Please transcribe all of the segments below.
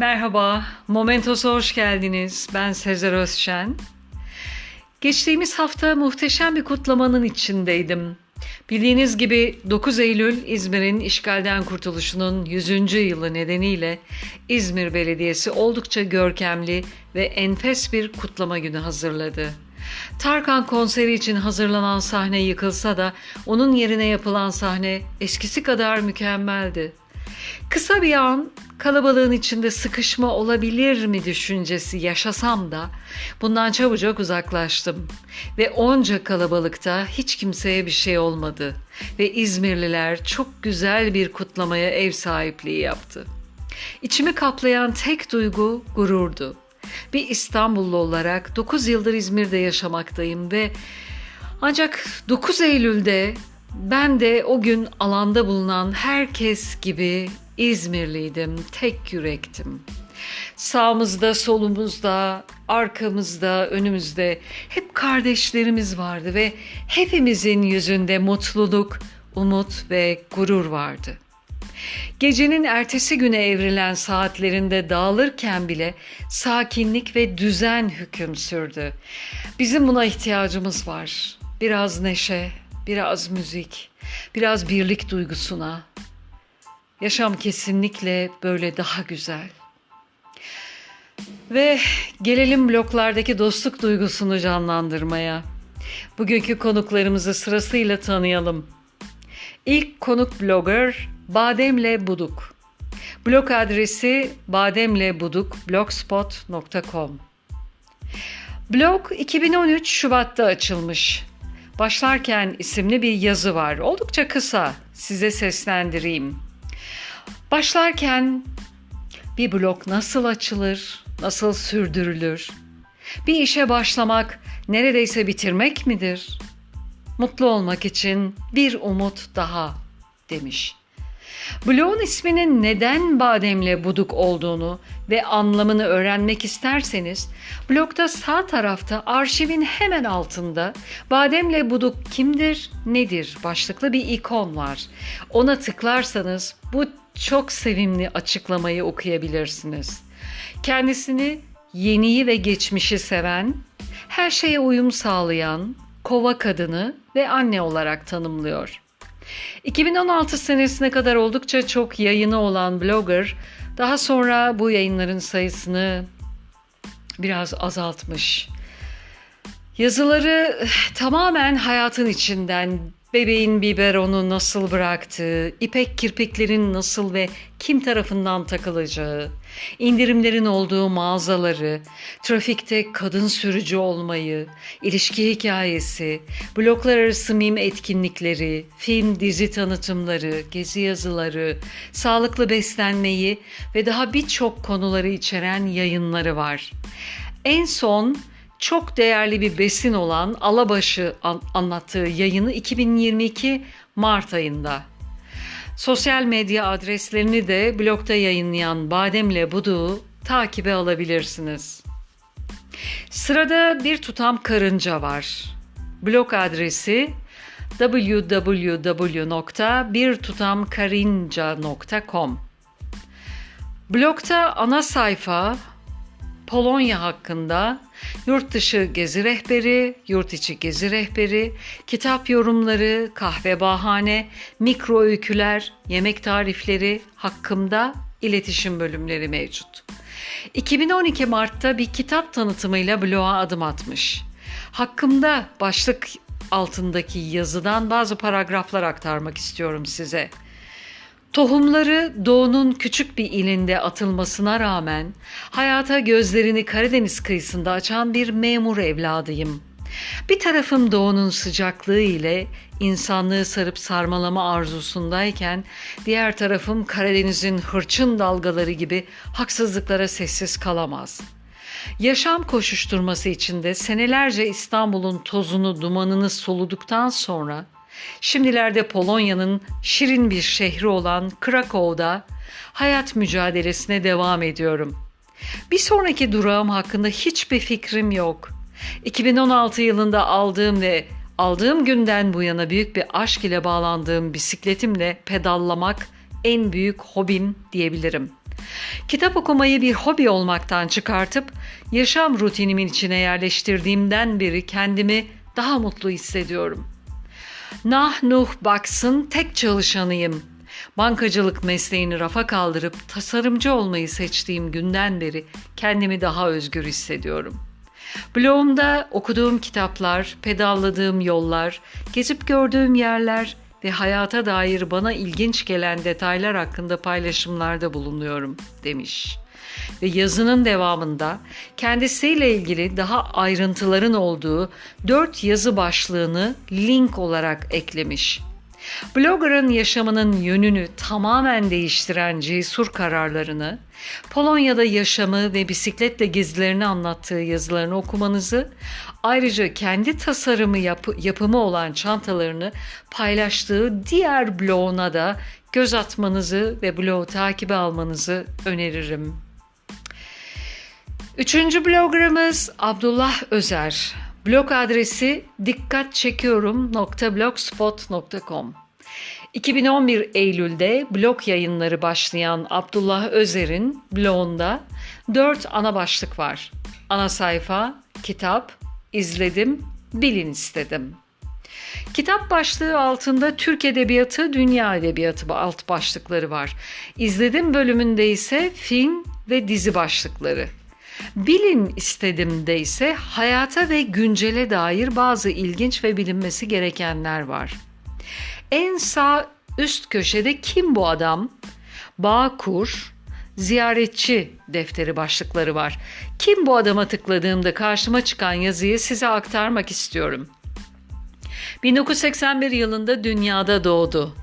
Merhaba, Momentos'a hoş geldiniz. Ben Sezer Özşen. Geçtiğimiz hafta muhteşem bir kutlamanın içindeydim. Bildiğiniz gibi 9 Eylül İzmir'in işgalden kurtuluşunun 100. yılı nedeniyle İzmir Belediyesi oldukça görkemli ve enfes bir kutlama günü hazırladı. Tarkan konseri için hazırlanan sahne yıkılsa da onun yerine yapılan sahne eskisi kadar mükemmeldi. Kısa bir an kalabalığın içinde sıkışma olabilir mi düşüncesi yaşasam da bundan çabucak uzaklaştım. Ve onca kalabalıkta hiç kimseye bir şey olmadı ve İzmirliler çok güzel bir kutlamaya ev sahipliği yaptı. İçimi kaplayan tek duygu gururdu. Bir İstanbullu olarak 9 yıldır İzmir'de yaşamaktayım ve ancak 9 Eylül'de ben de o gün alanda bulunan herkes gibi İzmirliydim, tek yürektim. Sağımızda, solumuzda, arkamızda, önümüzde hep kardeşlerimiz vardı ve hepimizin yüzünde mutluluk, umut ve gurur vardı. Gecenin ertesi güne evrilen saatlerinde dağılırken bile sakinlik ve düzen hüküm sürdü. Bizim buna ihtiyacımız var. Biraz neşe, biraz müzik, biraz birlik duygusuna. Yaşam kesinlikle böyle daha güzel. Ve gelelim bloklardaki dostluk duygusunu canlandırmaya. Bugünkü konuklarımızı sırasıyla tanıyalım. İlk konuk blogger Bademle Buduk. Blog adresi bademlebuduk.blogspot.com Blog 2013 Şubat'ta açılmış. Başlarken isimli bir yazı var. Oldukça kısa. Size seslendireyim. Başlarken bir blog nasıl açılır, nasıl sürdürülür? Bir işe başlamak neredeyse bitirmek midir? Mutlu olmak için bir umut daha demiş. Bloğun isminin neden bademle buduk olduğunu ve anlamını öğrenmek isterseniz blokta sağ tarafta arşivin hemen altında bademle buduk kimdir, nedir başlıklı bir ikon var. Ona tıklarsanız bu çok sevimli açıklamayı okuyabilirsiniz. Kendisini yeniyi ve geçmişi seven, her şeye uyum sağlayan, kova kadını ve anne olarak tanımlıyor. 2016 senesine kadar oldukça çok yayını olan blogger daha sonra bu yayınların sayısını biraz azaltmış. Yazıları tamamen hayatın içinden Bebeğin biberonu nasıl bıraktığı, ipek kirpiklerin nasıl ve kim tarafından takılacağı, indirimlerin olduğu mağazaları, trafikte kadın sürücü olmayı, ilişki hikayesi, bloklar arası mim etkinlikleri, film dizi tanıtımları, gezi yazıları, sağlıklı beslenmeyi ve daha birçok konuları içeren yayınları var. En son çok değerli bir besin olan Alabaşı an- anlattığı yayını 2022 Mart ayında. Sosyal medya adreslerini de blogda yayınlayan Bademle Budu takibe alabilirsiniz. Sırada bir tutam karınca var. Blog adresi www.birtutamkarınca.com Blogda ana sayfa Polonya hakkında yurt dışı gezi rehberi, yurt içi gezi rehberi, kitap yorumları, kahve bahane, mikro öyküler, yemek tarifleri hakkında iletişim bölümleri mevcut. 2012 Mart'ta bir kitap tanıtımıyla bloğa adım atmış. Hakkımda başlık altındaki yazıdan bazı paragraflar aktarmak istiyorum size. Tohumları doğunun küçük bir ilinde atılmasına rağmen hayata gözlerini Karadeniz kıyısında açan bir memur evladıyım. Bir tarafım doğunun sıcaklığı ile insanlığı sarıp sarmalama arzusundayken diğer tarafım Karadeniz'in hırçın dalgaları gibi haksızlıklara sessiz kalamaz. Yaşam koşuşturması içinde senelerce İstanbul'un tozunu, dumanını soluduktan sonra Şimdilerde Polonya'nın şirin bir şehri olan Krakow'da hayat mücadelesine devam ediyorum. Bir sonraki durağım hakkında hiçbir fikrim yok. 2016 yılında aldığım ve aldığım günden bu yana büyük bir aşk ile bağlandığım bisikletimle pedallamak en büyük hobim diyebilirim. Kitap okumayı bir hobi olmaktan çıkartıp yaşam rutinimin içine yerleştirdiğimden beri kendimi daha mutlu hissediyorum. Nah Nuh Baksın tek çalışanıyım. Bankacılık mesleğini rafa kaldırıp tasarımcı olmayı seçtiğim günden beri kendimi daha özgür hissediyorum. Blogumda okuduğum kitaplar, pedalladığım yollar, gezip gördüğüm yerler ve hayata dair bana ilginç gelen detaylar hakkında paylaşımlarda bulunuyorum demiş. Ve yazının devamında kendisiyle ilgili daha ayrıntıların olduğu dört yazı başlığını link olarak eklemiş. Blogger'ın yaşamının yönünü tamamen değiştiren cesur kararlarını, Polonya'da yaşamı ve bisikletle gezilerini anlattığı yazılarını okumanızı, ayrıca kendi tasarımı yapı, yapımı olan çantalarını paylaştığı diğer bloguna da göz atmanızı ve blogu takibe almanızı öneririm. Üçüncü bloggerımız Abdullah Özer. Blog adresi dikkatçekiyorum.blogspot.com 2011 Eylül'de blog yayınları başlayan Abdullah Özer'in blogunda dört ana başlık var. Ana sayfa, kitap, izledim, bilin istedim. Kitap başlığı altında Türk Edebiyatı, Dünya Edebiyatı alt başlıkları var. İzledim bölümünde ise film ve dizi başlıkları. Bilin istedimde ise hayata ve güncele dair bazı ilginç ve bilinmesi gerekenler var. En sağ üst köşede kim bu adam? Bağkur, ziyaretçi defteri başlıkları var. Kim bu adama tıkladığımda karşıma çıkan yazıyı size aktarmak istiyorum. 1981 yılında dünyada doğdu.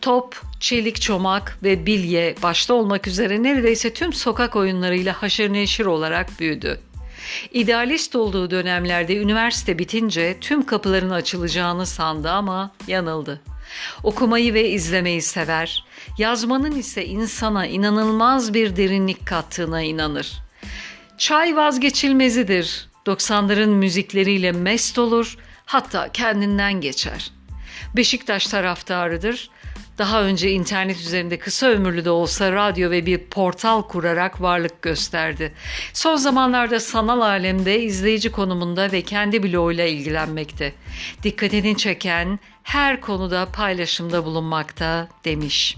Top, çelik çomak ve bilye başta olmak üzere neredeyse tüm sokak oyunlarıyla haşır neşir olarak büyüdü. İdealist olduğu dönemlerde üniversite bitince tüm kapıların açılacağını sandı ama yanıldı. Okumayı ve izlemeyi sever, yazmanın ise insana inanılmaz bir derinlik kattığına inanır. Çay vazgeçilmezidir. 90'ların müzikleriyle mest olur, hatta kendinden geçer. Beşiktaş taraftarıdır. Daha önce internet üzerinde kısa ömürlü de olsa radyo ve bir portal kurarak varlık gösterdi. Son zamanlarda sanal alemde izleyici konumunda ve kendi bloğuyla ilgilenmekte. Dikkatini çeken her konuda paylaşımda bulunmakta demiş.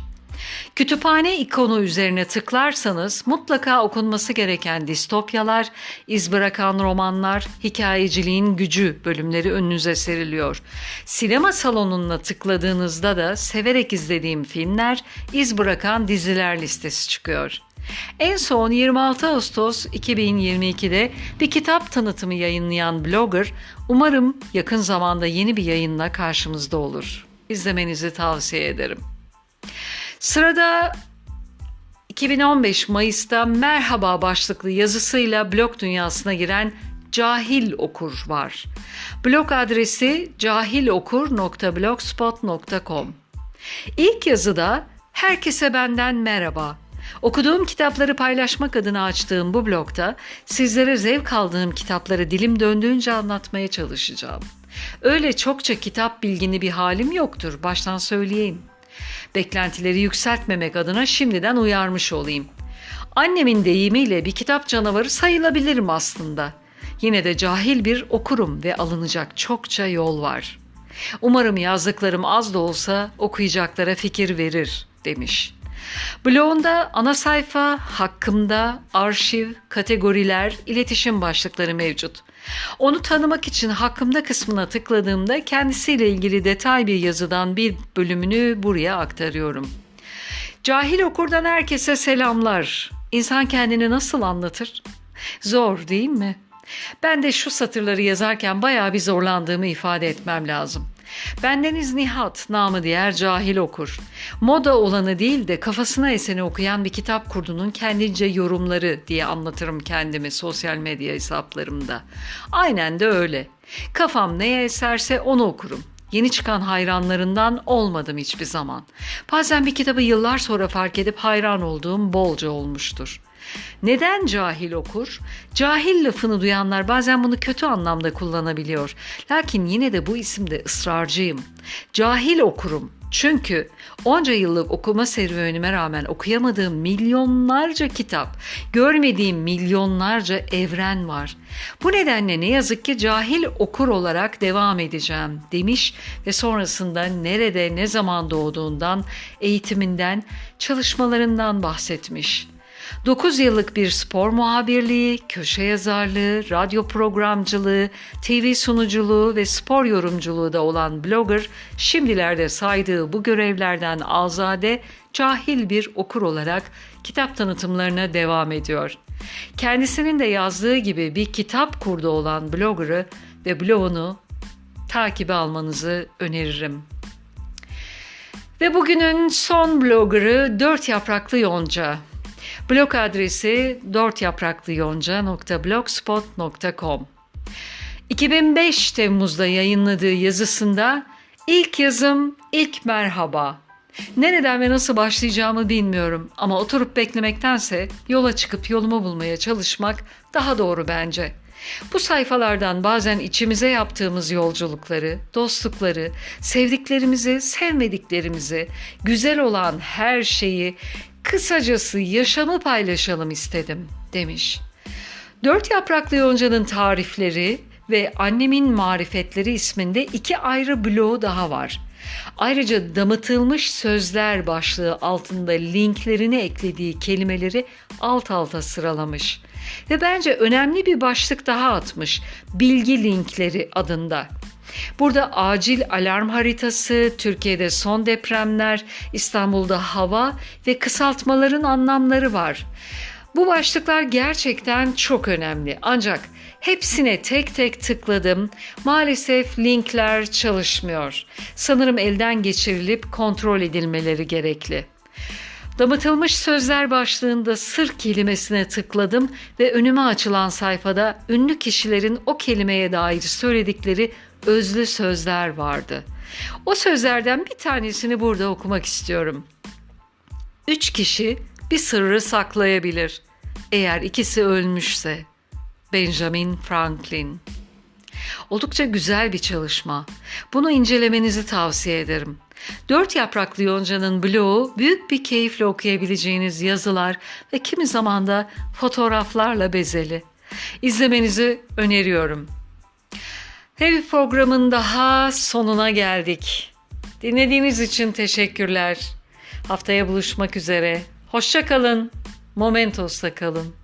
Kütüphane ikonu üzerine tıklarsanız mutlaka okunması gereken distopyalar, iz bırakan romanlar, hikayeciliğin gücü bölümleri önünüze seriliyor. Sinema salonuna tıkladığınızda da severek izlediğim filmler, iz bırakan diziler listesi çıkıyor. En son 26 Ağustos 2022'de bir kitap tanıtımı yayınlayan blogger umarım yakın zamanda yeni bir yayınla karşımızda olur. İzlemenizi tavsiye ederim. Sırada 2015 Mayıs'ta Merhaba başlıklı yazısıyla blog dünyasına giren Cahil Okur var. Blog adresi cahilokur.blogspot.com İlk yazıda herkese benden merhaba. Okuduğum kitapları paylaşmak adına açtığım bu blogda sizlere zevk aldığım kitapları dilim döndüğünce anlatmaya çalışacağım. Öyle çokça kitap bilgini bir halim yoktur, baştan söyleyeyim. Beklentileri yükseltmemek adına şimdiden uyarmış olayım. Annemin deyimiyle bir kitap canavarı sayılabilirim aslında. Yine de cahil bir okurum ve alınacak çokça yol var. Umarım yazdıklarım az da olsa okuyacaklara fikir verir demiş. Blogunda ana sayfa, hakkımda, arşiv, kategoriler, iletişim başlıkları mevcut. Onu tanımak için hakkımda kısmına tıkladığımda kendisiyle ilgili detay bir yazıdan bir bölümünü buraya aktarıyorum. Cahil okurdan herkese selamlar. İnsan kendini nasıl anlatır? Zor değil mi? Ben de şu satırları yazarken bayağı bir zorlandığımı ifade etmem lazım. Bendeniz Nihat, namı diğer cahil okur. Moda olanı değil de kafasına eseni okuyan bir kitap kurdunun kendince yorumları diye anlatırım kendimi sosyal medya hesaplarımda. Aynen de öyle. Kafam neye eserse onu okurum. Yeni çıkan hayranlarından olmadım hiçbir zaman. Bazen bir kitabı yıllar sonra fark edip hayran olduğum bolca olmuştur. Neden cahil okur? Cahil lafını duyanlar bazen bunu kötü anlamda kullanabiliyor. Lakin yine de bu isimde ısrarcıyım. Cahil okurum. Çünkü onca yıllık okuma serüvenime rağmen okuyamadığım milyonlarca kitap, görmediğim milyonlarca evren var. Bu nedenle ne yazık ki cahil okur olarak devam edeceğim demiş ve sonrasında nerede ne zaman doğduğundan, eğitiminden, çalışmalarından bahsetmiş. 9 yıllık bir spor muhabirliği, köşe yazarlığı, radyo programcılığı, TV sunuculuğu ve spor yorumculuğu da olan blogger, şimdilerde saydığı bu görevlerden azade, cahil bir okur olarak kitap tanıtımlarına devam ediyor. Kendisinin de yazdığı gibi bir kitap kurdu olan blogger'ı ve blogunu takibe almanızı öneririm. Ve bugünün son bloggerı Dört Yapraklı Yonca. Blog adresi dörtyapraklıyonca.blogspot.com 2005 Temmuz'da yayınladığı yazısında ilk yazım, ilk merhaba. Nereden ve nasıl başlayacağımı bilmiyorum ama oturup beklemektense yola çıkıp yolumu bulmaya çalışmak daha doğru bence. Bu sayfalardan bazen içimize yaptığımız yolculukları, dostlukları, sevdiklerimizi, sevmediklerimizi, güzel olan her şeyi, kısacası yaşamı paylaşalım istedim demiş. Dört yapraklı yoncanın tarifleri ve annemin marifetleri isminde iki ayrı bloğu daha var. Ayrıca damıtılmış sözler başlığı altında linklerini eklediği kelimeleri alt alta sıralamış. Ve bence önemli bir başlık daha atmış. Bilgi linkleri adında. Burada acil alarm haritası, Türkiye'de son depremler, İstanbul'da hava ve kısaltmaların anlamları var. Bu başlıklar gerçekten çok önemli. Ancak hepsine tek tek tıkladım. Maalesef linkler çalışmıyor. Sanırım elden geçirilip kontrol edilmeleri gerekli. Damıtılmış sözler başlığında sır kelimesine tıkladım ve önüme açılan sayfada ünlü kişilerin o kelimeye dair söyledikleri özlü sözler vardı. O sözlerden bir tanesini burada okumak istiyorum. Üç kişi bir sırrı saklayabilir. Eğer ikisi ölmüşse. Benjamin Franklin. Oldukça güzel bir çalışma. Bunu incelemenizi tavsiye ederim. Dört yapraklı yoncanın bloğu büyük bir keyifle okuyabileceğiniz yazılar ve kimi zaman da fotoğraflarla bezeli. İzlemenizi öneriyorum. Bir programın daha sonuna geldik. Dinlediğiniz için teşekkürler. Haftaya buluşmak üzere. Hoşça kalın. Momentos'ta kalın.